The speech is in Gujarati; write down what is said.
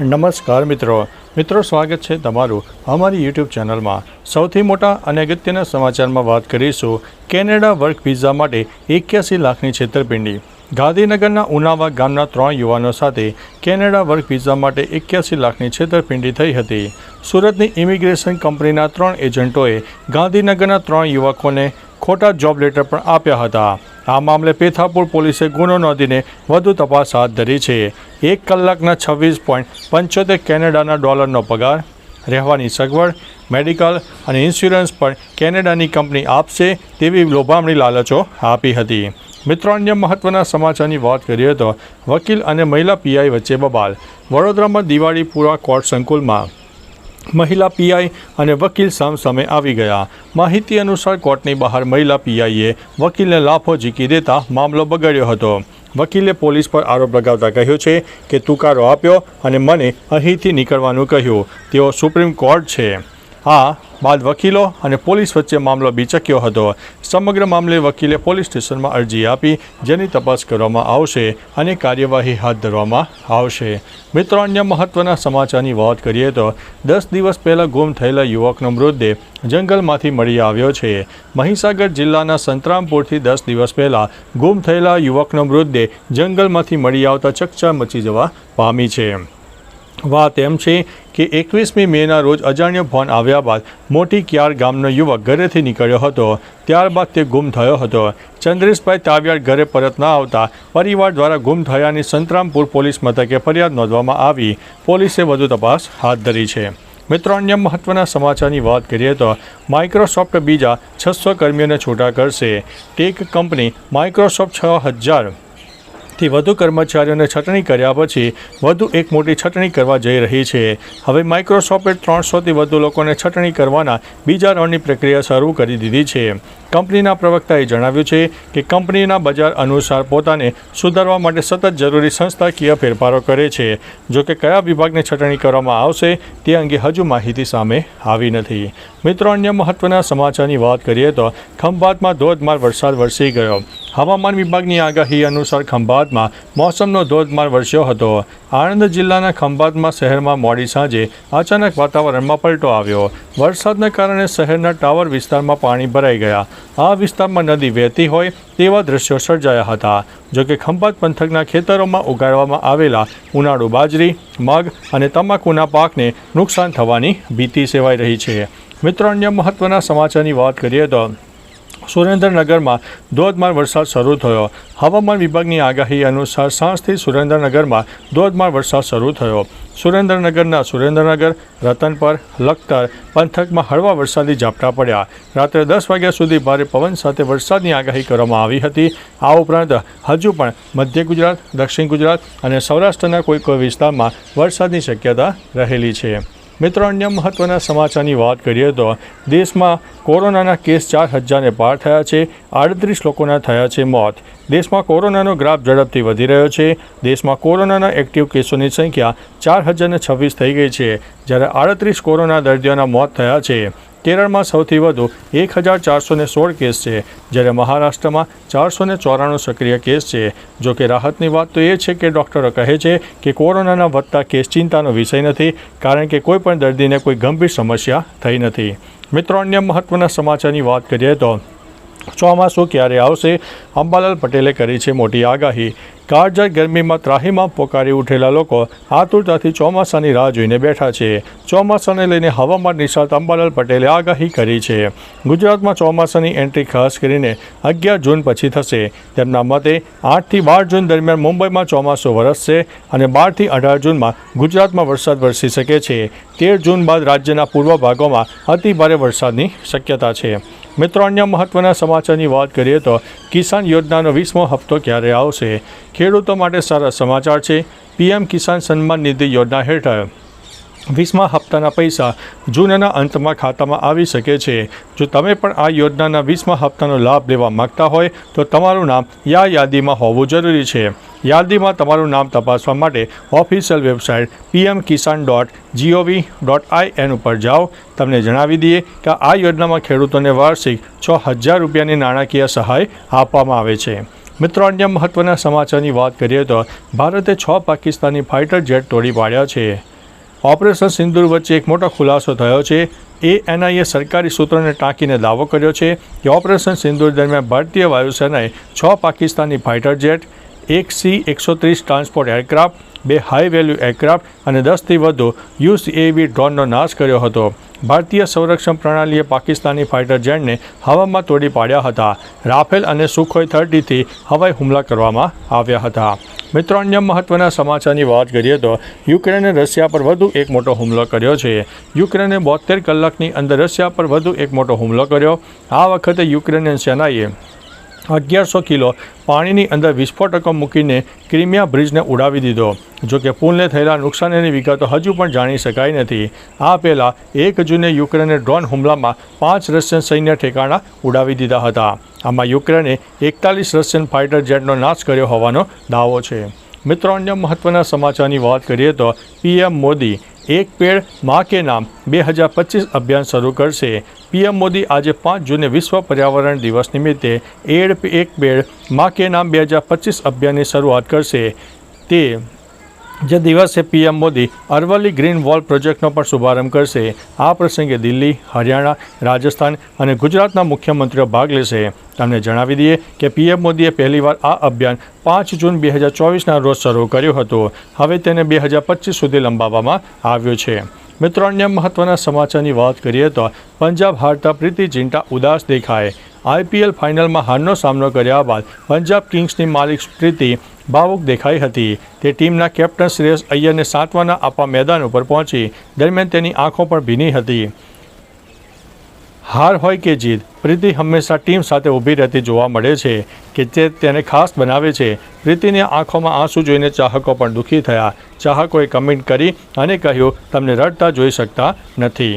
નમસ્કાર મિત્રો. મિત્રો, સ્વાગત છે તમારું અમારી યુટ્યુબ ચેનલમાં. સૌથી મોટા અને અગત્યના સમાચારમાં વાત કરીશું કેનેડા વર્ક વિઝા માટે એક્યાસી લાખની છેતરપિંડી. ગાંધીનગરના ઉનાવા ગામના ત્રણ યુવાનો સાથે કેનેડા વર્ક વિઝા માટે એક્યાસી લાખની છેતરપિંડી થઈ હતી. સુરતની ઇમિગ્રેશન કંપનીના ત્રણ એજન્ટોએ ગાંધીનગરના ત્રણ યુવકોને ખોટા જોબ લેટર પણ આપ્યા હતા. આ મામલે પેથાપુર પોલીસે ગુનો નોંધીને વધુ તપાસ હાથ ધરી છે. એક કલાકના છવ્વીસ પોઈન્ટ પંચોતેર કેનેડાના ડોલરનો પગાર, રહેવાની સગવડ, મેડિકલ અને ઇન્સ્યોરન્સ પણ કેનેડાની કંપની આપશે તેવી લોભામણી લાલચો આપી હતી. મિત્રો, અન્ય મહત્વના સમાચારની વાત કરીએ તો વકીલ અને મહિલા પીઆઈ વચ્ચે બબાલ. વડોદરામાં દિવાળીપુરા કોર્ટ સંકુલમાં મહિલા પીઆઈ અને વકીલ સામસામે આવી ગયા. માહિતી અનુસાર કોર્ટની બહાર મહિલા પીઆઈએ વકીલને લાફો ઝીકી દેતા મામલો બગડ્યો હતો. વકીલે પોલીસ પર આરોપ લગાવતા કહ્યું છે કે તુકારો આપ્યો અને મને અહીંથી નીકળવાનું કહ્યું. તેઓ સુપ્રીમ કોર્ટ છે. આ બાદ વકીલો અને પોલીસ વચ્ચે મામલો બીચક્યો હતો. સમગ્ર મામલે વકીલે પોલીસ સ્ટેશનમાં અરજી આપી, જેની તપાસ કરવામાં આવશે અને કાર્યવાહી હાથ ધરવામાં આવશે. મિત્રો, અન્ય મહત્વના સમાચારની વાત કરીએ તો, દસ દિવસ પહેલાં ગુમ થયેલા યુવકનો મૃતદેહ જંગલમાંથી મળી આવ્યો છે. મહીસાગર જિલ્લાના સંતરામપુરથી દસ દિવસ પહેલાં ગુમ થયેલા યુવકનો મૃતદેહ જંગલમાંથી મળી આવતા ચકચાર મચી જવા પામી છે. વાત એમ છે કે એકવીસમી મેના રોજ અજાણ્ય ફોન આવ્યા બાદ મોટી ક્યાર ગામનો યુવક ઘરેથી નીકળ્યો હતો. ત્યારબાદ તે ગુમ થયો હતો. ચંદ્રેશભાઈ તાવિયાડ ઘરે પરત ન આવતા પરિવાર દ્વારા ગુમ થયાની સંતરામપુર પોલીસ મથકે ફરિયાદ નોંધવામાં આવી. પોલીસે વધુ તપાસ હાથ ધરી છે. મિત્રો, અન્ય મહત્વના સમાચારની વાત કરીએ તો માઇક્રોસોફ્ટ બીજા છસો કર્મીઓને છૂટા કરશે. ટેક કંપની માઇક્રોસોફ્ટ છ હજાર થી વધુ કર્મચારીઓને છટણી કર્યા પછી વધુ એક મોટી છટણી કરવા જઈ રહી છે. હવે માઇક્રોસોફ્ટે ત્રણસોથી વધુ લોકોને છટણી કરવાના બીજા રાઉન્ડની પ્રક્રિયા શરૂ કરી દીધી છે. કંપનીના પ્રવક્તાએ જણાવ્યું છે કે કંપનીના બજાર અનુસાર પોતાને સુધારવા માટે સતત જરૂરી સંસ્થાકીય ફેરફારો કરે છે. જો કે કયા વિભાગને છટણી કરવામાં આવશે તે અંગે હજુ માહિતી સામે આવી નથી. મિત્રો, અન્ય મહત્વના સમાચારની વાત કરીએ તો ખંભાતમાં ધોધમાર વરસાદ વરસી ગયો. હવામાન વિભાગની આગાહી અનુસાર ખંભાતમાં મોસમનો ધોધમાર વરસ્યો હતો. આણંદ જિલ્લાના ખંભાતમાં શહેરમાં મોડી સાંજે અચાનક વાતાવરણમાં પલટો આવ્યો. વરસાદના કારણે શહેરના ટાવર વિસ્તારમાં પાણી ભરાઈ ગયા. આ વિસ્તારમાં નદી વહેતી હોય તેવા દ્રશ્યો સર્જાયા હતા જોકે ખંભાત પંથકના ખેતરોમાં ઉગાડવામાં આવેલા ઉનાળુ બાજરી, મગ અને તમાકુના પાકને નુકસાન થવાની ભીતિ સેવાઈ રહી છે. મિત્રો, અન્ય મહત્વના સમાચારની વાત કરીએ તો સુરેન્દ્રનગરમાં ધોધમાર વરસાદ શરૂ થયો. હવામાન વિભાગની આગાહી અનુસાર સાંજથી સુરેન્દ્રનગરમાં ધોધમાર વરસાદ શરૂ થયો. સુરેન્દ્રનગરના સુરેન્દ્રનગર, રતનપર, લખતર પંથકમાં હળવા વરસાદી ઝાપટા પડ્યા. રાત્રે દસ વાગ્યા સુધી ભારે પવન સાથે વરસાદની આગાહી કરવામાં આવી હતી. આ ઉપરાંત હજુ પણ મધ્ય ગુજરાત, દક્ષિણ ગુજરાત અને સૌરાષ્ટ્રના કોઈ કોઈ વિસ્તારમાં વરસાદની શક્યતા રહેલી છે. મિત્રો, અન્ય મહત્વના સમાચારની વાત કરીએ તો દેશમાં કોરોનાના કેસ ચાર હજારને પાર થયા છે, આડત્રીસ લોકોના થયા છે મોત. દેશમાં કોરોનાનો ગ્રાફ ઝડપથી વધી રહ્યો છે. દેશમાં કોરોનાના એક્ટિવ કેસોની સંખ્યા ચાર હજારને છવ્વીસ થઈ ગઈ છે, જ્યારે આડત્રીસ કોરોના દર્દીઓના મોત થયા છે. કેરળમાં સૌથી વધુ એક હજાર ચારસો સોળ કેસ છે, જ્યારે મહારાષ્ટ્રમાં ચારસોને ચોરાણું સક્રિય કેસ છે. જો કે રાહતની વાત તો એ છે કે ડૉક્ટરો કહે છે કે કોરોનાના વધતા કેસ ચિંતાનો વિષય નથી, કારણ કે કોઈ પણ દર્દીને કોઈ ગંભીર સમસ્યા થઈ નથી. મિત્રો, અન્ય મહત્ત્વના સમાચારની વાત કરીએ તો ચોમાસું ક્યારે આવશે? અંબાલાલ પટેલે કરી છે મોટી આગાહી. કાળઝાળ ગરમીમાં ત્રાહીમાં પોકારી ઉઠેલા લોકો આતુરતાથી ચોમાસાની રાહ જોઈને બેઠા છે. ચોમાસાને લઈને હવામાન નિષ્ણાત અંબાલાલ પટેલે આગાહી કરી છે. ગુજરાતમાં ચોમાસાની એન્ટ્રી ખાસ કરીને અગિયાર જૂન પછી થશે. તેમના મતે આઠથી બાર જૂન દરમિયાન મુંબઈમાં ચોમાસું વરસશે અને બારથી અઢાર જૂનમાં ગુજરાતમાં વરસાદ વરસી શકે છે. તેર જૂન બાદ રાજ્યના પૂર્વ ભાગોમાં અતિભારે વરસાદની શક્યતા છે. મિત્રો, અન્ય મહત્વના સમાચારની વાત કરીએ તો કિસાન યોજનાનો વીસમો હપ્તો ક્યારે આવશે? ખેડૂતો માટે સારા સમાચાર છે. પીએમ કિસાન સન્માન નિધિ યોજના હેઠળ વીસમા હપ્તાના પૈસા જૂનના અંતમાં ખાતામાં આવી શકે છે. જો તમે પણ આ યોજનાના વીસમા હપ્તાનો લાભ લેવા માગતા હોય, તો તમારું નામ યા યાદીમાં હોવું જરૂરી છે. યાદીમાં તમારું નામ તપાસવા માટે official website PM Kisan dot G O V dot I N ઉપર જાઓ. તમને જણાવી દઈએ કે આ યોજનામાં ખેડૂતોને વાર્ષિક છ હજાર રૂપિયાની નાણાકીય સહાય આપવામાં આવે છે. મિત્રો, અન્ય મહત્ત્વના સમાચારની વાત કરીએ તો ભારતે છ પાકિસ્તાની ફાઇટર જેટ તોડી પાડ્યા છે. ઓપરેશન સિંદુર વચ્ચે એક મોટો ખુલાસો થયો છે. એ એનઆઈએ સરકારી સૂત્રોને ટાંકીને દાવો કર્યો છે કે ઓપરેશન સિંદુર દરમિયાન ભારતીય વાયુસેનાએ છ પાકિસ્તાની ફાઇટર જેટ એક સી, એકસો ત્રીસ ટ્રાન્સપોર્ટ એરક્રાફ્ટ, બે હાઈ વેલ્યુ એરક્રાફ્ટ અને દસથી વધુ યુસીએવી ડ્રોનનો નાશ કર્યો હતો. ભારતીય સંરક્ષણ પ્રણાલીએ પાકિસ્તાની ફાઇટર જેટને હવામાં તોડી પાડ્યા હતા. રાફેલ અને સુખોઈ થર્ટીથી હવાઈ હુમલા કરવામાં આવ્યા હતા. મિત્રો, અન્ય મહત્વના સમાચારની વાત કરીએ તો યુક્રેને રશિયા પર વધુ એક મોટો હુમલો કર્યો છે. યુક્રેને બોતેર કલાકની અંદર રશિયા પર વધુ એક મોટો હુમલો કર્યો. આ વખતે યુક્રેનિયન સેનાએ અગિયારસો કિલો પાણીની અંદર વિસ્ફોટકો મૂકીને ક્રિમિયા બ્રિજને ઉડાવી દીધો. જોકે પુલને થયેલા નુકસાનની વિગતો હજુ પણ જાણી શકાઈ નથી. આ પહેલાં એક જૂને યુક્રેને ડ્રોન હુમલામાં પાંચ રશિયન સૈન્ય ઠેકાણા ઉડાવી દીધા હતા. આમાં યુક્રેને એકતાલીસ રશિયન ફાઇટર જેટનો નાશ કર્યો હોવાનો દાવો છે. મિત્રો, અન્ય મહત્ત્વના સમાચારની વાત કરીએ તો પીએમ મોદી એક પેડ મા કે નામ બે હજાર પચીસ અભિયાન શરૂ કરશે. પીએમ મોદી આજે પાંચ જૂને વિશ્વ પર્યાવરણ દિવસ નિમિત્તે એડ એક પેડ મા કે નામ બે હજાર પચીસ અભિયાનની શરૂઆત કરશે. તે જે દિવસે PM Modi Aravalli green wall પ્રોજેક્ટનો પણ શુભારંભ કરશે, આ પ્રસંગે દિલ્હી, હરિયાણા, રાજસ્થાન અને ગુજરાતના મુખ્યમંત્રીઓ ભાગ લેશે. તમને જણાવી દઈએ કે પીએમ મોદીએ પહેલીવાર આ અભિયાન પાંચ જૂન બે હજાર ચોવીસના રોજ શરૂ કર્યું હતું. હવે તેને બે હજાર પચીસ સુધી લંબાવવામાં આવ્યું છે. મિત્રો, અન્ય મહત્વના સમાચારની વાત કરીએ તો પંજાબ હારતા પ્રીતિ જિંટા ઉદાસ દેખાય. આઈપીએલ ફાઇનલમાં હારનો સામનો કર્યા બાદ પંજાબ કિંગ્સની માલિક પ્રીતિ ભાવુક દેખાઈ હતી. તે ટીમના કેપ્ટન શ્રેયસ અય્યરને સાંત્વના આપવા મેદાન ઉપર પહોંચી, દરમિયાન તેની આંખો પણ ભીની હતી. હાર હોય કે જીત, પ્રીતિ હંમેશા ટીમ સાથે ઊભી રહેતી જોવા મળે છે કે જે તેને ખાસ બનાવે છે. પ્રીતિની આંખોમાં આંસુ જોઈને ચાહકો પણ દુઃખી થયા. ચાહકોએ કમેન્ટ કરી અને કહ્યું, તમને રડતા જોઈ શકતા નથી.